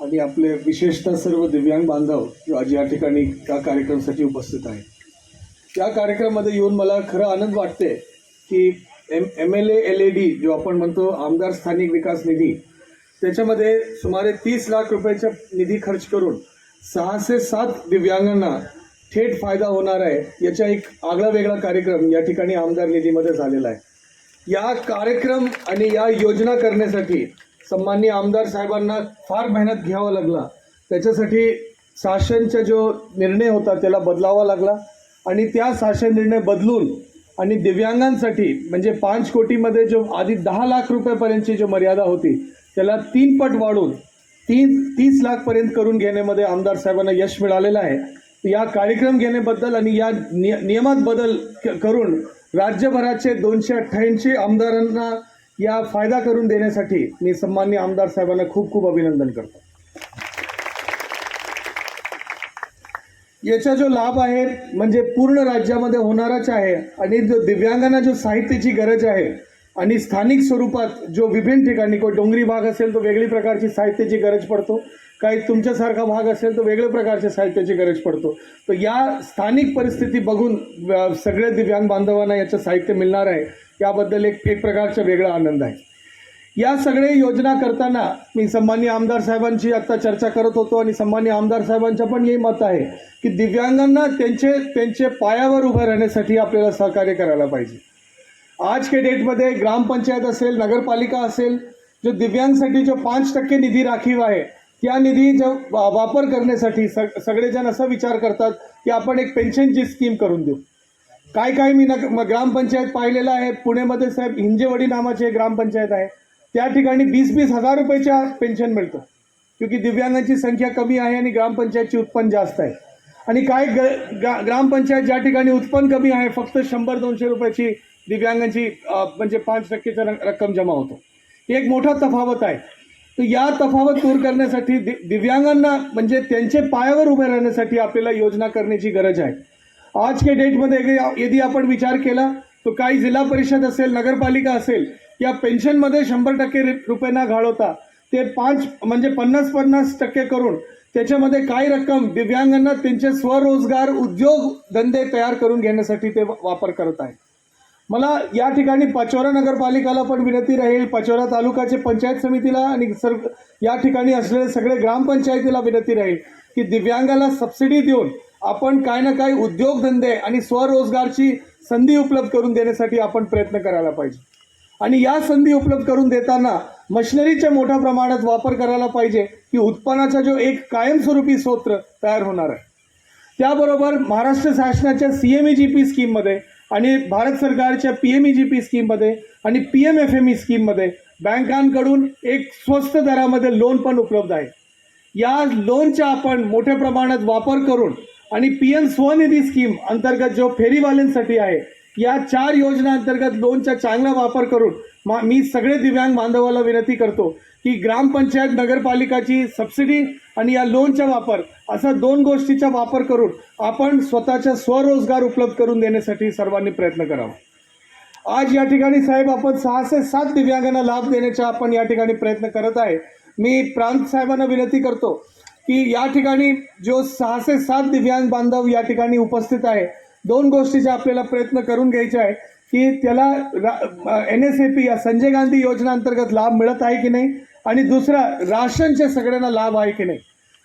आणि आपले विशेषतः सर्व दिव्यांग बांधव जो आज या ठिकाणी त्या कार्यक्रमासाठी उपस्थित आहेत. या कार्यक्रमामध्ये येऊन मला खरं आनंद वाटते की M M L L A D जो आपण म्हणतो आमदार स्थानिक विकास निधी त्याच्यामध्ये सुमारे तीस लाख रुपयाचा निधी खर्च करून सहाशे सात दिव्यांगांना थेट फायदा होणार आहे याचा एक आगळा वेगळा कार्यक्रम या ठिकाणी आमदार निधीमध्ये झालेला आहे. या कार्यक्रम आणि या योजना करण्यासाठी सन्माननीय आमदार साहेबांना फार मेहनत घ्यावा लागला. त्याच्यासाठी शासनचा जो निर्णय होता त्याला बदलावा लागला. आणि त्या शासन निर्णय बदलून आणि दिव्यांगांसाठी म्हणजे पाच कोटीमध्ये जो आधी दहा लाख रुपयापर्यंतची जो मर्यादा होती त्याला तीन पट वाढून तीन तीस लाखपर्यंत करून घेण्यामध्ये आमदार साहेबांना यश मिळालेलं आहे. या कार्यक्रम घेण्याबद्दल आणि या निय नियमात बदल क- करून राज्यभराचे दोनशे अठ्ठ्याऐंशी आमदारांना या फायदा करून देण्यासाठी मी सन्मान्य आमदार साहेबांना खूप खूप अभिनंदन करतो. याचा जो लाभ आहे म्हणजे पूर्ण राज्यामध्ये होणाराच आहे आणि जो दिव्यांगांना जो साहित्याची गरज आहे आणि स्थानिक स्वरूपात जो विभिन्न ठिकाणी कोण डोंगरी भाग असेल तो वेगळी प्रकारची साहित्याची गरज पडतो. काही तुमच्यासारखा भाग असेल तर वेगळ्या प्रकारच्या साहित्याची गरज पडतो. तर या स्थानिक परिस्थिती बघून सगळ्या दिव्यांग बांधवांना याचं साहित्य मिळणार आहे. याबद्दल एक एक प्रकारचा वेगळा आनंद आहे. या सगळे योजना करताना मी सन्मान्य आमदार साहेबांची आत्ता चर्चा करत होतो आणि सन्मान्य आमदार साहेबांचं पण हे मत आहे की दिव्यांगांना त्यांचे त्यांचे पायावर उभं राहण्यासाठी आपल्याला सहकार्य करायला पाहिजे. आज के डेटमध्ये ग्रामपंचायत असेल नगरपालिका असेल जो दिव्यांगसाठी जो पाच टक्के निधी राखीव आहे त्या निधीचा वा- वापर करण्यासाठी सग सगळेजण असा विचार करतात की आपण एक पेन्शनची स्कीम करून देऊ. काय काय मी नग ग्रामपंचायत पाहिलेलं आहे पुणेमध्ये साहेब हिंजेवडी नावाची एक ग्रामपंचायत आहे त्या ठिकाणी वीस वीस हजार रुपयाच्या पेन्शन मिळतं क्योंकि दिव्यांगांची संख्या कमी आहे आणि ग्रामपंचायतची उत्पन्न जास्त आहे. आणि काय ग ग्रामपंचायत ज्या ठिकाणी उत्पन्न कमी आहे फक्त शंभर दोनशे रुपयाची दिव्यांगांची म्हणजे पाच टक्केचा रक्कम जमा होतो. एक मोठा तफावत आहे. तर या तफावत दूर करण्यासाठी दि दिव्यांगांना म्हणजे त्यांचे पायावर उभे राहण्यासाठी आपल्याला योजना करण्याची गरज आहे. आज के डेटमध्ये यदि- आपण विचार केला तर काही जिल्हा परिषद असेल नगरपालिका असेल या पेन्शनमध्ये शंभर टक्के रि- रुपये न घालवता ते पाच म्हणजे पन्नास पन्नास टक्के करून त्याच्यामध्ये काही रक्कम दिव्यांगांना त्यांचे स्वरोजगार उद्योग धंदे तयार करून घेण्यासाठी ते वापर करत आहे मला या ठिकाणी पचोरा नगरपालिकाला पण विनंती राहील. पचोरा तालुकाचे पंचायत समितीला आणि सर या ठिकाणी असलेले सगळे ग्रामपंचायतीला विनंती राहील की दिव्यांगाला सबसिडी देऊन आपण काय ना काही उद्योगधंदे आणि स्वरोजगारची संधी उपलब्ध करून देण्यासाठी आपण प्रयत्न करायला पाहिजे. आणि या संधी उपलब्ध करून देताना मशिनरीच्या मोठ्या प्रमाणात वापर करायला पाहिजे की उत्पन्नाचा जो एक कायमस्वरूपी स्रोत तयार होणार आहे. त्याबरोबर महाराष्ट्र शासनाच्या C M E G P स्कीममध्ये आणि भारत सरकारच्या P M E G P स्कीममध्ये आणि P M F M E स्कीममध्ये बँकांकडून एक स्वस्त दरामध्ये लोन पण उपलब्ध आहे. या लोनचा आपण मोठ्या प्रमाणात वापर करून आणि पी एम स्वनिधी स्कीम अंतर्गत जो फेरीवाल्यांसाठी आहे या चार योजना अंतर्गत लोनचा चांगला वापर करून मा मी सगळे दिव्यांग बांधवाला विनंती करतो की ग्रामपंचायत नगरपालिकाची सबसिडी आणि या लोनचा वापर असा दोन गोष्टीचा वापर करून आपण स्वतःचा स्वरोजगार उपलब्ध करून देण्यासाठी सर्वांनी प्रयत्न करावा. आज या ठिकाणी साहेब आपण सहाशे सात दिव्यांगांना लाभ देण्याचा आपण या ठिकाणी प्रयत्न करत आहे. मी प्रांत साहेबांना विनंती करतो की या ठिकाणी जो सहाशे सात दिव्यांग बांधव या ठिकाणी उपस्थित आहे दोन गोष्टीचा आपल्याला प्रयत्न करून घ्यायचा आहे की त्याला एन एस ए पी या संजय गांधी योजना अंतर्गत लाभ मिळत आहे की नाही? आणि दुसरा राशनचे सगळ्यांना लाभ आहे की नाही?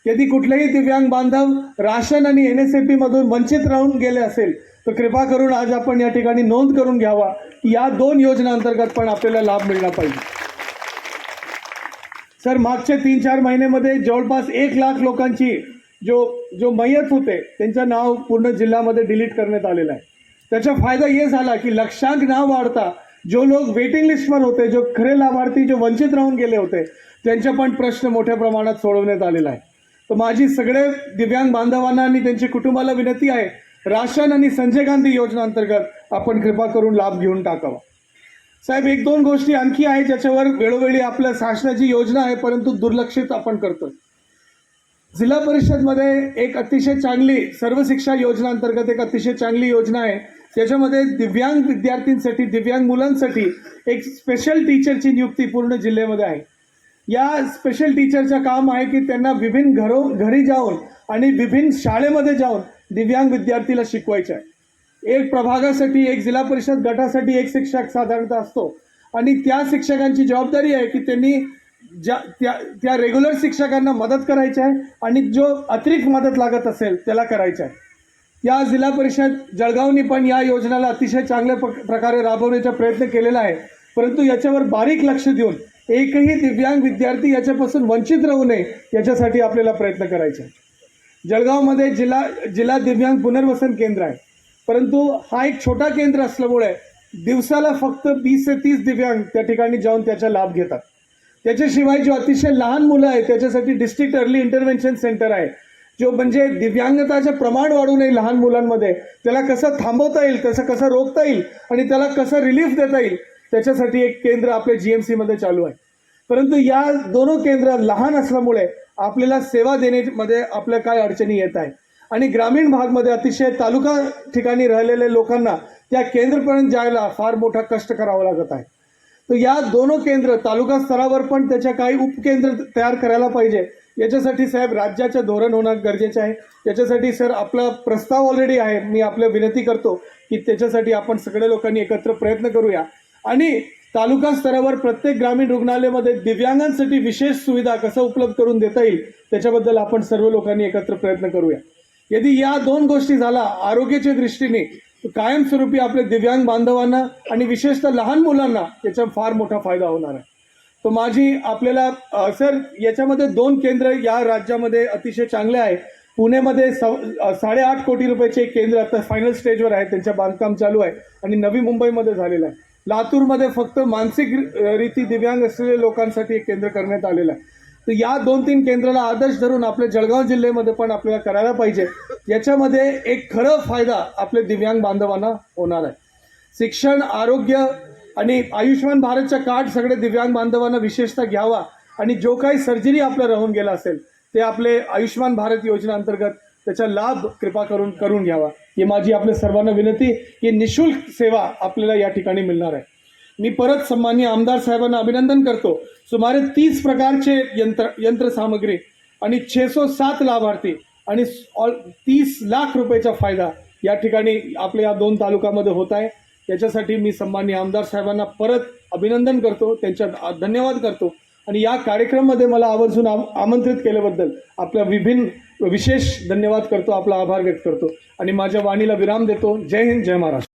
यदि कुठलेही दिव्यांग बांधव राशन आणि एन एस ए पी मधून वंचित राहून गेले असेल तर कृपा करून आज आपण या ठिकाणी नोंद करून घ्यावा या दोन योजना अंतर्गत पण आपल्याला लाभ मिळला पाहिजे. सर मागच्या तीन चार महिन्यामध्ये जवळपास एक लाख लोकांची जो जो मयत होते त्यांचं नाव पूर्ण जिल्ह्यामध्ये डिलीट करण्यात आलेलं आहे. त्याचा फायदा हे झाला की लक्षांक नाव वाढता जो लोक वेटिंग लिस्टवर होते जो खरे लाभार्थी जो वंचित राहून गेले होते त्यांचे पण प्रश्न मोठ्या प्रमाणात सोडवण्यात आलेला आहे. तर माझी सगळे दिव्यांग बांधवांना आणि त्यांच्या कुटुंबाला विनंती आहे राशन आणि संजय गांधी योजना अंतर्गत आपण कृपा करून लाभ घेऊन टाकावा. साहेब एक दोन गोष्टी आणखी आहे ज्याच्यावर वेळोवेळी आपल्या शासनाची योजना आहे परंतु दुर्लक्षित आपण करतो जिल्हा परिषदमध्ये एक अतिशय चांगली सर्व शिक्षा योजना अंतर्गत एक अतिशय चांगली योजना आहे. त्याच्यामध्ये दिव्यांग विद्यार्थींसाठी दिव्यांग मुलांसाठी एक स्पेशल टीचरची नियुक्ती पूर्ण जिल्ह्यामध्ये आहे. या स्पेशल टीचरचं काम आहे की त्यांना विभिन्न घरो घरी जाऊन आणि विभिन्न शाळेमध्ये जाऊन दिव्यांग विद्यार्थीला शिकवायचं आहे. एक प्रभागासाठी एक जिल्हा परिषद गटासाठी एक शिक्षक साधारणतः असतो. आणि त्या शिक्षकांची जबाबदारी आहे की त्यांनी ज्या त्या त्या रेग्युलर शिक्षकांना मदत करायची आहे आणि जो अतिरिक्त मदत लागत असेल त्याला करायचं आहे. या जिल्हा परिषद जळगावनी पण या योजनेला अतिशय चांगल्या प्र- प्रकारे राबवण्याचा प्रयत्न केलेला आहे. परंतु याच्यावर बारीक लक्ष देऊन एकही दिव्यांग विद्यार्थी याच्यापासून वंचित राहू नये याच्यासाठी आपल्याला प्रयत्न करायचे जळगावमध्ये जिल्हा जिल्हा दिव्यांग पुनर्वसन केंद्र आहे. परंतु हा एक छोटा केंद्र असल्यामुळे दिवसाला फक्त वीस ते तीस दिव्यांग त्या ठिकाणी जाऊन त्याचा लाभ घेतात. त्याच्याशिवाय जो अतिशय लहान मुलं आहेत. त्याच्यासाठी डिस्ट्रिक्ट अर्ली इंटरव्हेन्शन सेंटर आहे. जो म्हणजे दिव्यांगताचे प्रमाण वाढू नये लहान मुलांमध्ये. त्याला कसं थांबवता येईल त्याचं कसं रोखता येईल आणि त्याला कसं रिलीफ देता येईल त्याच्यासाठी एक केंद्र आपल्या जी एम सीमध्ये चालू आहे. परंतु या दोनों केंद्र लहान असल्यामुळे आपल्याला सेवा देण्यामध्ये आपल्या काय अडचणी येत आहे आणि ग्रामीण भागमध्ये अतिशय तालुका ठिकाणी राहिलेल्या लोकांना त्या केंद्रपर्यंत जायला फार मोठा कष्ट करावा लागत आहे. तर या दोन केंद्र तालुका स्तरावर पण त्याच्या काही उपकेंद्र तयार करायला पाहिजे. याच्यासाठी साहेब राज्याचं धोरण होणं गरजेचं आहे. त्याच्यासाठी सर आपला प्रस्ताव ऑलरेडी आहे. मी आपल्या विनंती करतो की त्याच्यासाठी आपण सगळ्या लोकांनी एकत्र प्रयत्न करूया. आणि तालुका स्तरावर प्रत्येक ग्रामीण रुग्णालयामध्ये दिव्यांगांसाठी विशेष सुविधा कसं उपलब्ध करून देता येईल त्याच्याबद्दल आपण सर्व लोकांनी एकत्र प्रयत्न करूया. यदि या दोन गोष्टी झाला आरोग्याच्या दृष्टीने कायमस्वरूपी आपल्या दिव्यांग बांधवांना आणि विशेषतः लहान मुलांना याचा फार मोठा फायदा होणार आहे. तर माझी आपल्याला सर याच्यामध्ये दोन केंद्र या राज्यामध्ये अतिशय चांगले आहे. पुणेमध्ये साडेआठ कोटी रुपयाचे एक केंद्र आता फायनल स्टेजवर आहे. त्यांचं बांधकाम चालू आहे आणि नवी मुंबईमध्ये झालेलं आहे. लातूरमध्ये फक्त मानसिक रीती दिव्यांग असलेल्या लोकांसाठी एक केंद्र करण्यात आलेलं आहे. तर या दोन तीन केंद्राला आदर्श धरून आपल्या जळगाव जिल्ह्यामध्ये पण आपल्याला करायला पाहिजे. याच्यामध्ये एक खरं फायदा आपल्या दिव्यांग बांधवांना होणार आहे. शिक्षण आरोग्य आणि आयुष्यमान भारतच्या कार्ड सगळे दिव्यांग बांधवांना विशेषतः घ्यावा आणि जो काही सर्जरी आपलं राहून गेला असेल ते आपले आयुष्यमान भारत योजना अंतर्गत त्याचा लाभ कृपा करून करून घ्यावा. ही माझी आपल्या सर्वांना विनंती की निशुल्क सेवा आपल्याला या ठिकाणी मिळणार आहे. मी परत सन्मान्य आमदार साहेबांना अभिनंदन करतो. सुमारे तीस प्रकारचे यंत्र यंत्रसामग्री आणि छेसो सात लाभार्थी आणि ऑल तीस लाख रुपयाचा फायदा या ठिकाणी आपल्या या दोन तालुक्यामध्ये होत आहे. त्याच्यासाठी मी सन्मान्य आमदार साहेबांना परत अभिनंदन करतो. त्यांच्या धन्यवाद करतो. आणि या कार्यक्रमामध्ये मला आवर्जून आम आमंत्रित केल्याबद्दल आपल्या विभिन्न विशेष धन्यवाद करतो. आपला आभार व्यक्त करतो. आणि माझ्या वाणीला विराम देतो. जय हिंद जय महाराष्ट्र.